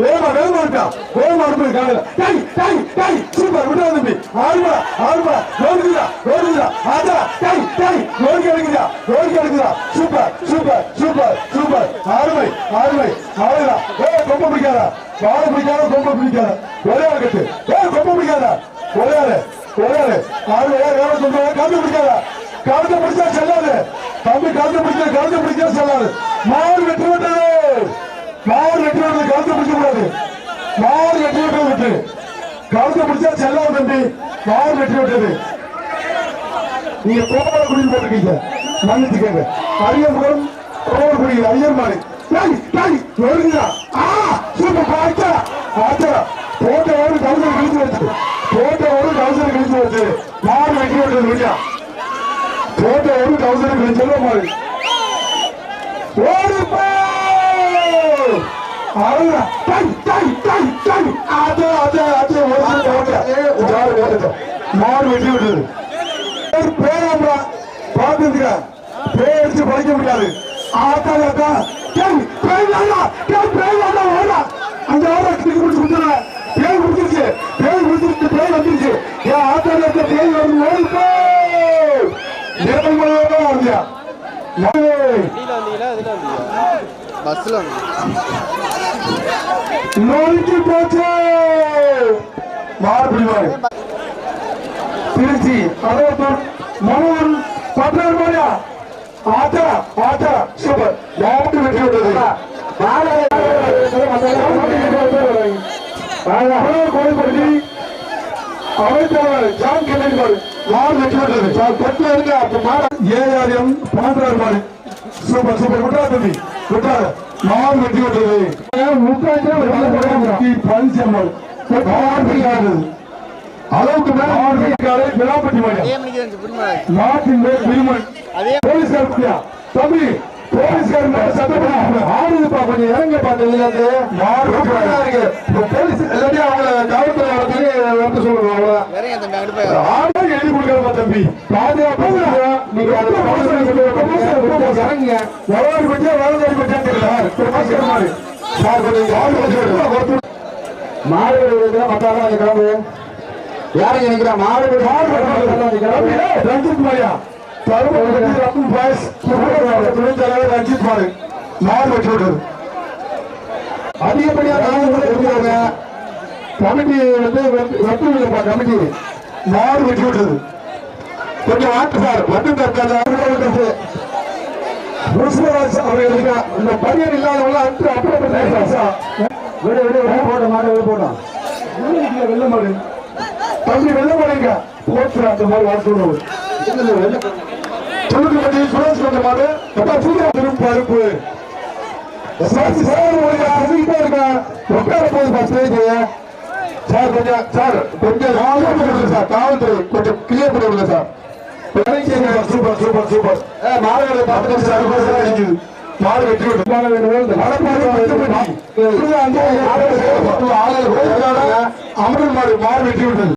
வேகமா வேகமா இருக்கா? வேகமா அனுப்பு காலையில டை டை டை சூப்பர் விட்டு தம்பி. ஆறுமா ஆறுமா ஓடுதுடா ஓடுதுடா ஆடா டை டை ஓடி கிடைக்குதா ஓடி கிடைக்குதா சூப்பர் சூப்பர் சூப்பர் சூப்பர். ஆறுமை ஆறுமை ஆறுதா ஏ கொம்ப பிடிக்காதா? வாழை பிடிக்காத கொம்ப பிடிக்காத? ஒரே ஆள் கட்டு. ஏ கொம்ப பிடிக்காதா? ஒரே ஆளு ஒரே ஆளு ஆறு ஏ வேலை சொல்றாங்க கழுத்து பிடிக்காதா? கழுத்தை பிடிச்சா செல்லாது. தம்பி கழுத்தை பிடிச்சா கழுத்தை பிடிச்சா செல்லாது. மா வெற்றி விட்டது மாடு வெற்றி விட்டது கழுத்தை பிடிக்க கூடாது மாடு வெற்றி விட்டது விட்டு கழுத்தை முடிச்சா செல்லாது தம்பி மாடு வெற்றி விட்டது. நீங்க கோபால குடியில் போட்டிருக்கீங்க. மன்னிச்சுக்கங்க அரியம்புரம் கோபால குடியில் ஐயர் மாடு டேய், டேய், ஆ, சூப்பர், ஆச்சா, ஆச்சா. போட்ட ஒரு கவுசர் கிழிச்சு வச்சு. போட்ட ஒரு கவுசர் கிழிச்சு வச்சு. மாடு வெட்டி விட்டது முடியா? போட்ட ஒரு கவுசர் கழிச்சு சொல்ல மாடு அது, அது, அது, மாடு வெட்டி விட்டது ஒரு பேரம்பா பாத்துருக்க பேர் அடிச்சு படிக்க முடியாது ஆத்தா அந்த ஓட கிளிக்கு கொடுத்துருங்க பேய் பேய் பேய் வந்துருச்சு பேய் வந்து ஓடி பஸ்ல வந்தீங்க நோய்க்கு போச்சு. மாறுபடி திருச்சி அறுபத்தூர் மனோகர் பத்தாயிரம் ரூபாயா ஆச்சா ஆச்சா சூப்பர். யாருக்கு வெற்றி விட்டது கோழிப்பட்டி அமைச்சர் ஜான் கெல்லி மாடு வெற்றி விட்டது தொட்டில் இருக்க ஏஆர்எம் பன்னெண்டாயிரம் ரூபாய் சூப்பர் சூப்பர். விட்டா தம்பி. விட்டாரு மாடு வெற்றி விட்டது முக்காட்சி மாடு அளவுக்கு மேல விழாப்பட்டி மணிக்கு இருந்துச்சு புரியுமா? நாட்டின் மேல் விருமன் குடியா தம்பி போலீஸ்கார் மேல சத்தம் ஆடுதுப்பா கொஞ்சம் இறங்க பாத்தீங்க மாடு இருக்கு. இப்ப போலீஸ் இல்லாட்டி அவங்கள காவல்துறை வரதுக்கு வந்து சொல்லுங்க அவ்வளவுதான். ஆடா எழுதி கொடுக்கறப்பா தம்பி. பாதுகாப்பு நீங்க இறங்குங்க எவ்வளவு பற்றியா? பற்றியா? தெரியல கொஞ்சம் மத்தாதான் அந்த கிளம்பு யாரும் நினைக்கிறா மாடு ரஞ்சித் மாரியா துணைத் தலைவர் ரஞ்சித் மாடு மாடு வச்சு விட்டது கமிட்டி வந்து வெட்டுவில்லப்பா கமிட்டி மாடு வெட்டி விட்டது கொஞ்சம் ஆட்டு சார் மட்டும் தற்கால முருசுவராஜ் அவர்களுக்கு இந்த பரியர் இல்லாதவங்க அன்று அப்புறம் விட விட விட போட்ட மாடு விட போட்டோம் வெள்ள மாடு தம்பி வெள்ள மாடுங்க போட்டு அந்த மாதிரி வர சொல்லுவோம் சுரேஷ் கொண்ட மாடு அப்பா சூரிய திரும்ப பருப்பு சார் சார் ஒரு அதுக்கிட்டே உட்கார போகுது ஃபர்ஸ்ட் சார் கொஞ்சம் சார் கொஞ்சம் சார் காவல்துறை கொஞ்சம் கிளியர் பண்ணி விடுங்க சார் சூப்பர் சூப்பர் சூப்பர் மாடுகளை பார்த்துட்டு சார் சார் அடிக்குது மாடு வெட்டி விட்டு மாடு வேணும் அமரன் மாடு மாடு வெட்டி விட்டது.